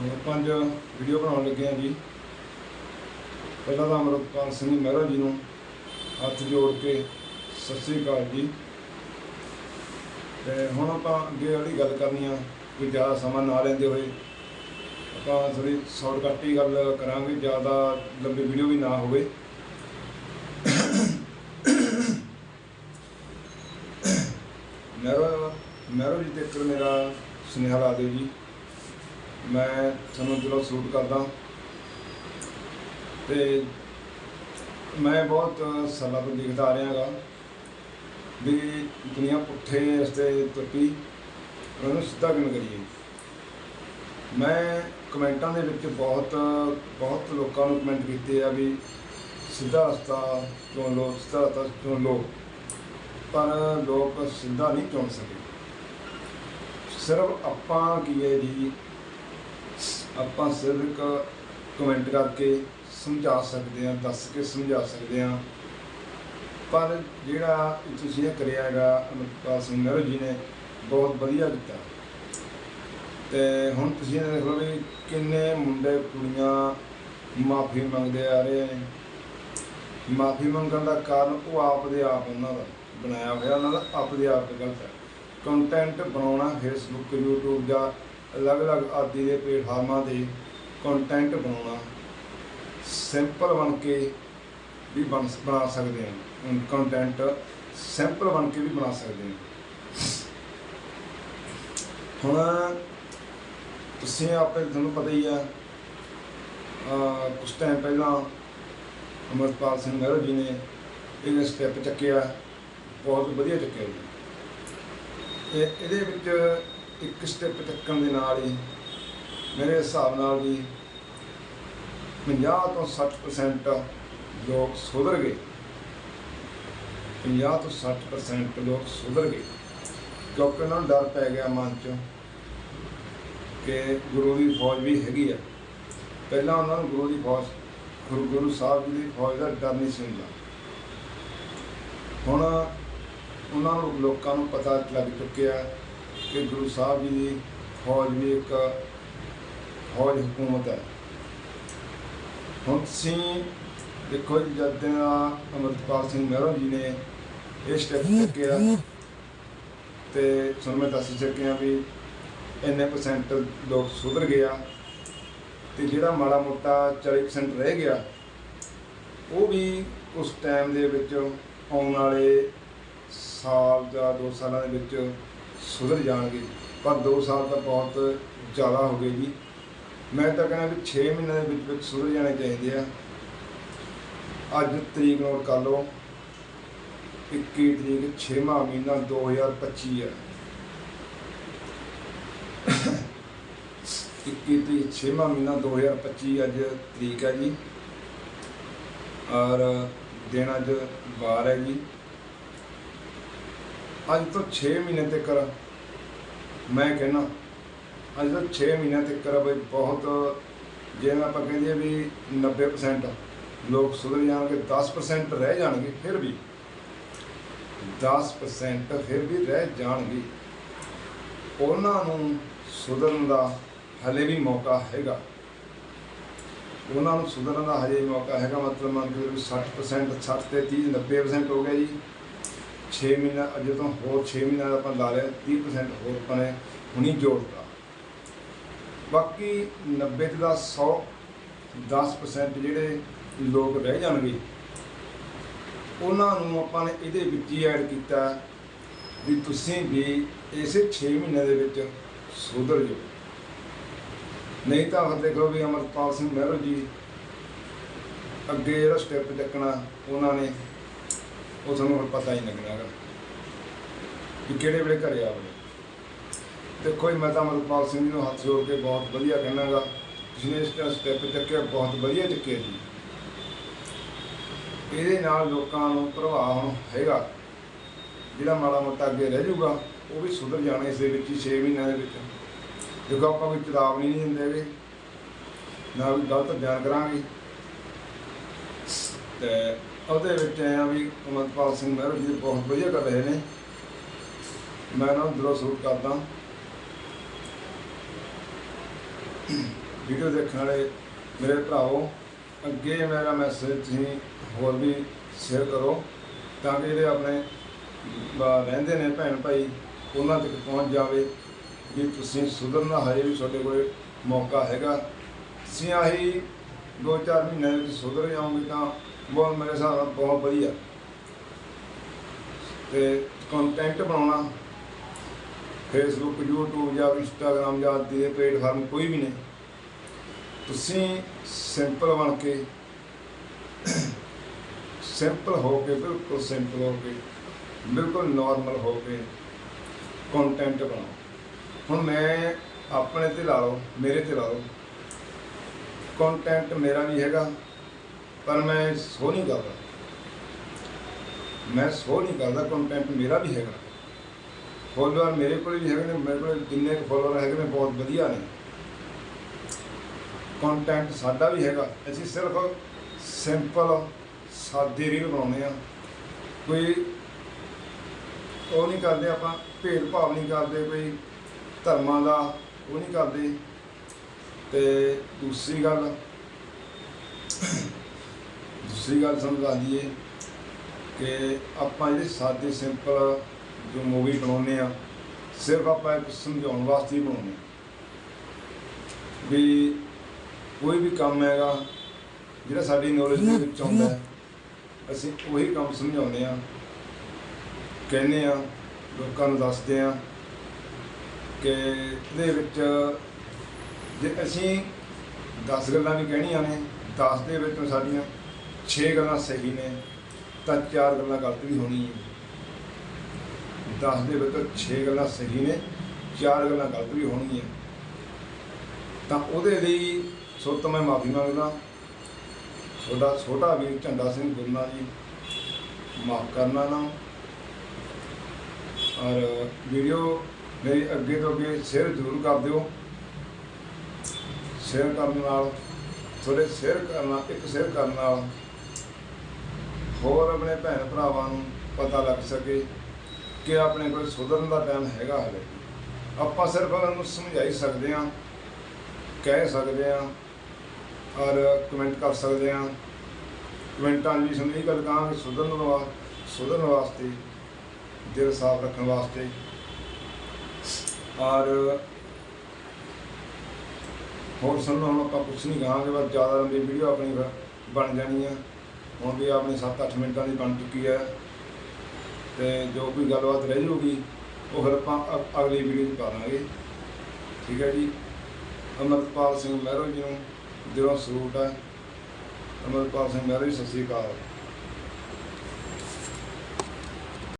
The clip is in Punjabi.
ਹੁਣ ਪੰਜ ਵੀਡੀਓ ਬਣਾਉਣ ਲੱਗੇ ਹਾਂ ਜੀ। ਪਹਿਲਾਂ ਤਾਂ ਅਮਰਪਾਲ ਸਿੰਘ ਮਹਿਰਾ ਜੀ ਨੂੰ ਹੱਥ ਜੋੜ ਕੇ ਸਤਿ ਸ੍ਰੀ ਅਕਾਲ ਜੀ। ਤੇ ਹੁਣ ਆਪਾਂ ਅੱਗੇ ਵਾਲੀ ਗੱਲ ਕਰਨੀ ਆ ਕੋਈ ਜ਼ਿਆਦਾ ਸਮਾਂ ਨਾ ਲੈਂਦੇ ਹੋਏ ਆਪਾਂ ਥੋੜੀ ਸ਼ਾਰਟਕਟ ਹੀ ਗੱਲ ਕਰਾਂਗੇ, ਜ਼ਿਆਦਾ ਲੰਬੀ ਵੀਡੀਓ ਵੀ ਨਾ ਹੋਵੇ। ਮਹਿਰਾ ਮੇਰਾ ਜੀ ਤੇ ਇੱਕ ਮੇਰਾ ਸੁਨੇਹਾ ਲਾ ਦਿਓ ਜੀ। ਮੈਂ ਤੁਹਾਨੂੰ ਦਿਲੋਂ ਸਲੂਟ ਕਰਦਾ, ਤੇ ਮੈਂ ਬਹੁਤ ਸਾਲਾਂ ਤੋਂ ਲਿਖਦਾ ਆ ਰਿਹਾ ਗਾ ਵੀ ਦੁਨੀਆ ਪੁੱਠੇ ਰਸਤੇ ਤੁਰਪੀ ਉਹਨੂੰ ਸਿੱਧਾ ਕਿਵੇਂ ਕਰੀਏ। ਮੈਂ ਕਮੈਂਟਾਂ ਦੇ ਵਿੱਚ ਬਹੁਤ ਬਹੁਤ ਲੋਕਾਂ ਨੂੰ ਕਮੈਂਟ ਕੀਤੇ ਆ ਵੀ ਸਿੱਧਾ ਰਸਤਾ ਚੁਣ ਲਓ, ਸਿੱਧਾ ਰਸਤਾ ਚੁਣ ਲਓ, ਪਰ ਲੋਕ ਸਿੱਧਾ ਨਹੀਂ ਚੁਣ ਸਕੇ। ਸਿਰਫ ਆਪਾਂ ਕੀ ਹੈ ਜੀ ਆਪਾਂ ਸਿਰਫ ਇੱਕ ਕਮੈਂਟ ਕਰਕੇ ਸਮਝਾ ਸਕਦੇ ਹਾਂ, ਦੱਸ ਕੇ ਸਮਝਾ ਸਕਦੇ ਹਾਂ। ਪਰ ਜਿਹੜਾ ਤੁਸੀਂ ਇਹ ਕਰਿਆ ਹੈਗਾ, ਅਮਰਪਾਲ ਸਿੰਘ ਨਹਿਰੂ ਜੀ ਨੇ, ਬਹੁਤ ਵਧੀਆ ਕੀਤਾ। ਤੇ ਹੁਣ ਤੁਸੀਂ ਦੇਖ ਲਓ ਵੀ ਕਿੰਨੇ ਮੁੰਡੇ, ਕੁੜੀਆਂ ਮਾਫੀ ਮੰਗਦੇ ਆ ਰਹੇ ਨੇ। ਮਾਫੀ ਮੰਗਣ ਦਾ ਕਾਰਨ ਉਹ ਆਪ ਦੇ ਆਪ ਉਹਨਾਂ ਦਾ ਬਣਾਇਆ ਹੋਇਆ, ਉਹਨਾਂ ਦਾ ਆਪ ਦੇ ਆਪ ਗਲਤ ਹੈ। ਕੰਟੈਂਟ ਬਣਾਉਣਾ ਫੇਸਬੁੱਕ YouTube ਜਾਂ ਅਲੱਗ-ਅਲੱਗ ਆਦਿ ਦੇ ਪਲੇਟਫਾਰਮਾਂ ਤੇ ਕੰਟੈਂਟ ਬਣਾਉਣਾ ਸਿੰਪਲ ਬਣ ਕੇ ਵੀ ਬਣ ਬਣਾ ਸਕਦੇ ਹਾਂ। ਕੰਟੈਂਟ ਸਿੰਪਲ ਬਣ ਕੇ ਵੀ ਬਣਾ ਸਕਦੇ ਹਾਂ। ਹੁਣ ਤੁਸੀਂ ਆਪੇ ਤੁਹਾਨੂੰ ਪਤਾ ਹੀ ਆ ਅਹ ਕੁਝ ਟਾਈਮ ਪਹਿਲਾਂ ਅਮਰਪਾਲ ਸਿੰਘ ਮਹਿਰੋ ਜੀ ਨੇ ਇਹ ਸਟੈਪ ਚੱਕਿਆ, ਬਹੁਤ ਵਧੀਆ ਚੱਕਿਆ ਜੀ। ਤੇ ਇਹਦੇ ਵਿੱਚ ਇੱਕ ਸਟੈਪ ਚੱਕਣ ਦੇ ਨਾਲ ਹੀ ਮੇਰੇ ਹਿਸਾਬ ਨਾਲ ਵੀ 50 ਤੋਂ 60% ਲੋਕ ਸੁਧਰ ਗਏ। 50 ਤੋਂ 60% ਲੋਕ ਸੁਧਰ ਗਏ। ਕਿਉਂਕਿ ਉਹਨਾਂ ਨੂੰ ਡਰ ਪੈ ਗਿਆ ਮਨ 'ਚੋਂ ਕਿ ਗੁਰੂ ਦੀ ਫੌਜ ਵੀ ਹੈਗੀ ਆ। ਪਹਿਲਾਂ ਉਹਨਾਂ ਨੂੰ ਗੁਰੂ ਦੀ ਫੌਜ, ਗੁਰੂ ਗੁਰੂ ਸਾਹਿਬ ਜੀ ਦੀ ਫੌਜ ਦਾ ਡਰ ਨਹੀਂ ਸੀ ਹੁੰਦਾ। ਹੁਣ ਉਹਨਾਂ ਨੂੰ ਲੋਕਾਂ ਨੂੰ ਪਤਾ ਲੱਗ ਚੁੱਕਿਆ ਕਿ ਗੁਰੂ ਸਾਹਿਬ ਜੀ ਦੀ ਫੌਜ ਵੀ ਇੱਕ ਫੌਜ ਹਕੂਮਤ ਹੈ। ਹੁਣ ਤੁਸੀਂ ਦੇਖੋ ਜੀ, ਜਦ ਦੇ ਅਮਰਪਾਲ ਸਿੰਘ ਮਹਿਰੋ ਜੀ ਨੇ ਇਹ ਸਟੈਪ ਚੁੱਕਿਆ ਤੇ ਤੁਹਾਨੂੰ ਮੈਂ ਦੱਸ ਚੁੱਕਿਆ ਵੀ ਇੰਨੇ ਪਰਸੈਂਟ ਲੋਕ ਸੁਧਰ ਗਿਆ ਤੇ ਜਿਹੜਾ ਮਾੜਾ ਮੋਟਾ 40% ਰਹਿ ਗਿਆ, ਉਹ ਵੀ ਉਸ ਟਾਈਮ ਦੇ ਵਿੱਚ ਆਉਣ ਵਾਲੇ ਸਾਲ ਜਾਂ 2 ਸਾਲਾਂ ਦੇ ਵਿੱਚ ਸੁਧਰ ਜਾਣਗੇ। ਪਰ 2 ਸਾਲ ਤਾਂ ਬਹੁਤ ਜ਼ਿਆਦਾ ਹੋ ਗਏ ਜੀ। ਮੈਂ ਤਾਂ ਕਹਿੰਦਾ ਵੀ 6 ਮਹੀਨਿਆਂ ਦੇ ਵਿੱਚ ਵਿੱਚ ਸੁਧਰ ਜਾਣੇ ਚਾਹੀਦੇ ਆ। ਅੱਜ ਤਰੀਕ ਨੋਟ ਕਰ ਲਓ। 21 ਤਰੀਕ 6ਵਾਂ ਮਹੀਨਾ 2025 ਹੈ 21 ਤਰੀਕ 6ਵਾਂ ਮਹੀਨਾ 2025 ਅੱਜ ਤਰੀਕ ਹੈ ਜੀ। ਔਰ ਦਿਨ ਅੱਜ ਵਾਰ ਹੈ ਜੀ। ਅੱਜ ਤੋਂ 6 ਮਹੀਨੇ ਤੱਕ ਮੈਂ ਕਹਿੰਦਾ, ਅੱਜ ਤੋਂ 6 ਮਹੀਨੇ ਤੱਕ ਬਈ ਬਹੁਤ, ਜਿਵੇਂ ਆਪਾਂ ਕਹਿੰਦੇ ਵੀ 90% ਲੋਕ ਸੁਧਰ ਜਾਣਗੇ 10% ਰਹਿ ਜਾਣਗੇ, ਫਿਰ ਵੀ। 10% ਫਿਰ ਵੀ ਰਹਿ ਜਾਣਗੇ। ਉਹਨਾਂ ਨੂੰ ਸੁਧਰਨ ਦਾ ਹਲੇ ਵੀ ਮੌਕਾ ਹੈਗਾ। ਉਹਨਾਂ ਨੂੰ ਸੁਧਰਨ ਦਾ ਹਜੇ ਮੌਕਾ ਹੈਗਾ, ਮਤਲਬ ਮੰਨ ਕੇ ਚਲੋ 60% 60 ਤੇ 30 90% ਹੋ ਗਿਆ ਜੀ। 6 ਮਹੀਨਾ, ਅਜੇ ਤੋਂ ਹੋਰ 6 ਮਹੀਨਾ ਦਾ ਆਪਾਂ ਲਾ ਲਿਆ 30% ਹੋਰ ਆਪਾਂ ਨੇ ਹੁਣੀ ਜੋੜਤਾ। ਬਾਕੀ 90 ਤੇ ਦਾ 100 10% ਜਿਹੜੇ ਲੋਕ ਰਹਿ ਜਾਣਗੇ, ਉਹਨਾਂ ਨੂੰ ਆਪਾਂ ਨੇ ਇਹਦੇ ਵਿੱਚ ਹੀ ਐਡ ਕੀਤਾ ਵੀ ਤੁਸੀਂ ਵੀ ਇਸੇ 6 ਮਹੀਨੇ ਦੇ ਵਿੱਚ ਸੁਧਰ ਜਾਓ। ਨਹੀਂ ਤਾਂ ਫਿਰ ਦੇਖੋ ਵੀ ਅਮਰਪਾਲ ਸਿੰਘ ਮਹਿਰੋ ਜੀ ਅੱਗੇ ਜਿਹੜਾ ਸਟੈਪ ਚੱਕਣਾ, ਉਹਨਾਂ ਨੇ ਉਹ ਤੁਹਾਨੂੰ ਹੁਣ ਪਤਾ ਹੀ ਲੱਗਣਾ ਲੱਗਣਾਗਾ ਕਿ ਕਿਹੜੇ ਵੇਲੇ ਘਰੇ ਆਵੇ ਦੇਖੋ ਜੀ, ਮੈਂ ਤਾਂ ਅਮਰਪਾਲ ਸਿੰਘ ਜੀ ਨੂੰ ਹੱਥ ਜੋੜ ਕੇ ਬਹੁਤ ਵਧੀਆ ਕਹਿਣਾਗਾ ਤੁਸੀਂ ਨੇ ਇਸ ਸਟੈਪ ਚੱਕਿਆ, ਬਹੁਤ ਵਧੀਆ ਚੱਕਿਆ ਜੀ। ਇਹਦੇ ਨਾਲ ਲੋਕਾਂ ਨੂੰ ਪ੍ਰਭਾਵ ਹੁਣ ਹੈਗਾ। ਜਿਹੜਾ ਮਾੜਾ ਮੋਟਾ ਅੱਗੇ ਰਹਿ ਜਾਊਗਾ, ਉਹ ਵੀ ਸੁਧਰ ਜਾਣਾ ਇਸ ਦੇ ਵਿੱਚ ਹੀ 6 ਮਹੀਨਿਆਂ ਦੇ ਵਿੱਚ। ਦੇਖੋ, ਆਪਾਂ ਕੋਈ ਚੇਤਾਵਨੀ ਨਹੀਂ ਦਿੰਦੇ ਹੈਗੇ। ਨਾ ਵੀ ਗਲਤ ਬਿਆਨ ਕਰਾਂਗੇ। ਤੇ ਉਹਦੇ ਵਿੱਚ ਆਇਆ ਵੀ ਅਮਰਪਾਲ ਸਿੰਘ ਮਹਿਰੂ ਜੀ ਬਹੁਤ ਵਧੀਆ ਕਰ ਰਹੇ ਨੇ। ਮੈਂ ਉਹਨਾਂ ਨੂੰ ਦਿਲੋਂ ਸਲੂਟ ਕਰਦਾ। ਵੀਡੀਓ ਦੇਖਣ ਵਾਲੇ ਮੇਰੇ ਭਰਾਓ ਅੱਗੇ ਮੇਰਾ ਮੈਸੇਜ ਤੁਸੀਂ ਹੋਰ ਵੀ ਸ਼ੇਅਰ ਕਰੋ ਤਾਂ ਕਿ ਜਿਹੜੇ ਆਪਣੇ ਰਹਿੰਦੇ ਨੇ ਭੈਣ ਭਾਈ, ਉਹਨਾਂ ਤੱਕ ਪਹੁੰਚ ਜਾਵੇ ਵੀ ਤੁਸੀਂ ਸੁਧਰਨਾ ਹਜੇ ਵੀ ਤੁਹਾਡੇ ਕੋਲ ਮੌਕਾ ਹੈਗਾ। ਤੁਸੀਂ ਆਹੀ ਦੋ ਚਾਰ ਮਹੀਨਿਆਂ ਵਿੱਚ ਸੁਧਰ ਜਾਓਗੇ ਤਾਂ ਬਹੁਤ ਮੇਰੇ ਹਿਸਾਬ ਨਾਲ ਬਹੁਤ ਵਧੀਆ। ਤੇ ਕੰਟੈਂਟ ਬਣਾਉਣਾ ਫੇਸਬੁੱਕ YouTube ਜਾਂ ਇੰਸਟਾਗ੍ਰਾਮ ਜਾਂ ਆਦਿ ਦੇ ਪਲੇਟਫਾਰਮ ਕੋਈ ਵੀ ਨੇ, ਤੁਸੀਂ ਸਿੰਪਲ ਬਣ ਕੇ ਸਿੰਪਲ ਹੋ ਕੇ, ਬਿਲਕੁਲ ਸਿੰਪਲ ਹੋ ਕੇ, ਬਿਲਕੁਲ ਨਾਰਮਲ ਹੋ ਕੇ ਕੰਟੈਂਟ ਬਣਾਓ। ਹੁਣ ਮੈਂ ਆਪਣੇ ਤੇ ਲਾ ਲਓ, ਮੇਰੇ ਤੇ ਲਾ ਲਓ। ਕੰਟੈਂਟ ਮੇਰਾ ਵੀ ਹੈਗਾ। ਪਰ ਮੈਂ ਸੋ ਨਹੀਂ ਕਰਦਾ। ਮੈਂ ਸੋ ਨਹੀਂ ਕਰਦਾ ਕੰਟੈਂਟ ਮੇਰਾ ਵੀ ਹੈਗਾ। ਫੋਲੋਅਰ ਮੇਰੇ ਕੋਲ ਵੀ ਹੈਗੇ ਨੇ, ਮੇਰੇ ਕੋਲ ਜਿੰਨੇ ਕੁ ਫੋਲੋਅਰ ਹੈਗੇ ਨੇ, ਬਹੁਤ ਵਧੀਆ ਨੇ। ਕੰਟੈਂਟ ਸਾਡਾ ਵੀ ਹੈਗਾ। ਅਸੀਂ ਸਿਰਫ ਸਿੰਪਲ ਸਾਦੇ ਰੀਲ ਬਣਾਉਂਦੇ ਆ ਕੋਈ ਉਹ ਨਹੀਂ ਕਰਦੇ ਆਪਾਂ ਭੇਦ ਭਾਵ ਨਹੀਂ ਕਰਦੇ, ਕੋਈ ਧਰਮਾਂ ਦਾ ਉਹ ਨਹੀਂ ਕਰਦੇ। ਤੇ ਦੂਸਰੀ ਗੱਲ ਦੂਸਰੀ ਗੱਲ ਸਾਨੂੰ ਦੱਸ ਦਈਏ ਕਿ ਆਪਾਂ ਜਿਹੜੇ ਸਾਦੇ, ਸਿੰਪਲ ਜੋ ਮੂਵੀ ਬਣਾਉਂਦੇ ਆ ਸਿਰਫ ਆਪਾਂ ਇੱਕ ਸਮਝਾਉਣ ਵਾਸਤੇ ਹੀ ਬਣਾਉਂਦੇ ਹਾਂ। ਵੀ ਕੋਈ ਵੀ ਕੰਮ ਹੈਗਾ, ਜਿਹੜਾ ਸਾਡੀ ਨੌਲੇਜ ਦੇ ਵਿੱਚ ਆਉਂਦਾ ਅਸੀਂ ਉਹੀ ਕੰਮ ਸਮਝਾਉਂਦੇ ਆ ਕਹਿੰਦੇ ਆ ਲੋਕਾਂ ਨੂੰ ਦੱਸਦੇ ਆ ਕਿ ਇਹਦੇ ਵਿੱਚ ਜੇ ਅਸੀਂ 10 ਗੱਲਾਂ ਵੀ ਕਹਿਣੀਆਂ ਨੇ 10 ਦੇ ਵਿੱਚੋਂ ਸਾਡੀਆਂ 6 ਗੱਲਾਂ ਸਹੀ ਨੇ, ਤਾਂ 4 ਗੱਲਾਂ ਗਲਤ ਵੀ ਹੋਣੀ ਹੈ 10 ਦੇ ਵਿੱਚੋਂ 6 ਗੱਲਾਂ ਸਹੀ ਨੇ 4 ਗੱਲਾਂ ਗਲਤ ਵੀ ਹੋਣਗੀਆਂ। ਤਾਂ ਉਹਦੇ ਲਈ ਸੋ ਤੋਂ ਮੈਂ ਮਾਫੀ ਮੰਗਦਾ। ਤੁਹਾਡਾ ਛੋਟਾ ਵੀਰ ਝੰਡਾ ਸਿੰਘ ਗੁਰਨਾ ਜੀ, ਮਾਫ ਕਰਨਾ ਨਾ। ਔਰ ਵੀਡੀਓ ਮੇਰੀ ਅੱਗੇ ਤੋਂ ਅੱਗੇ ਸ਼ੇਅਰ ਜ਼ਰੂਰ ਕਰ ਦਿਓ। ਸ਼ੇਅਰ ਕਰਨ ਨਾਲ, ਤੁਹਾਡੇ ਸ਼ੇਅਰ ਕਰਨਾ ਇੱਕ ਸ਼ੇਅਰ ਕਰਨ ਨਾਲ ਹੋਰ ਆਪਣੇ ਭੈਣ ਭਰਾਵਾਂ ਨੂੰ ਪਤਾ ਲੱਗ ਸਕੇ ਕਿ ਆਪਣੇ ਕੋਲ ਸੁਧਰਨ ਦਾ ਟਾਈਮ ਹੈਗਾ ਹਲੇ ਆਪਾਂ ਸਿਰਫ ਉਹਨੂੰ ਸਮਝਾਈ ਸਕਦੇ ਹਾਂ, ਕਹਿ ਸਕਦੇ ਹਾਂ ਔਰ ਕਮੈਂਟ ਕਰ ਸਕਦੇ ਹਾਂ। ਕਮੈਂਟਾਂ 'ਚ ਵੀ ਸਾਨੂੰ ਗੱਲ ਕਹਾਂਗੇ ਸੁਧਰਨ ਵਾ, ਸੁਧਰਨ ਵਾਸਤੇ, ਦਿਲ ਸਾਫ਼ ਰੱਖਣ ਵਾਸਤੇ। ਔਰ ਹੋਰ ਸਾਨੂੰ ਹੁਣ ਆਪਾਂ ਕੁਛ ਨਹੀਂ ਕਹਾਂਗੇ, ਬਸ ਜ਼ਿਆਦਾ ਲੰਬੀ ਵੀਡੀਓ ਆਪਣੀ ਬ- ਬਣ ਜਾਣੀ ਆ। ਹੁਣ ਵੀ ਆਪਣੀ 7-8 ਮਿੰਟਾਂ ਦੀ ਬਣ ਚੁੱਕੀ ਹੈ ਤੇ ਜੋ ਕੋਈ ਗੱਲਬਾਤ ਰਹਿ ਜਾਊਗੀ, ਉਹ ਫਿਰ ਆਪਾਂ ਅ- ਅਗਲੀ ਵੀਡੀਓ 'ਚ ਪਾ ਦਾਂਗੇ। ਠੀਕ ਹੈ ਜੀ? ਅਮਰਪਾਲ ਸਿੰਘ ਮਹਿਰੋ ਜੀ ਨੂੰ ਦਿਲੋਂ ਸਲੂਟ ਹੈ। ਅਮਰਪਾਲ ਸਿੰਘ ਮਹਿਰੋ ਜੀ, ਸਤਿ ਸ਼੍ਰੀ ਅਕਾਲ।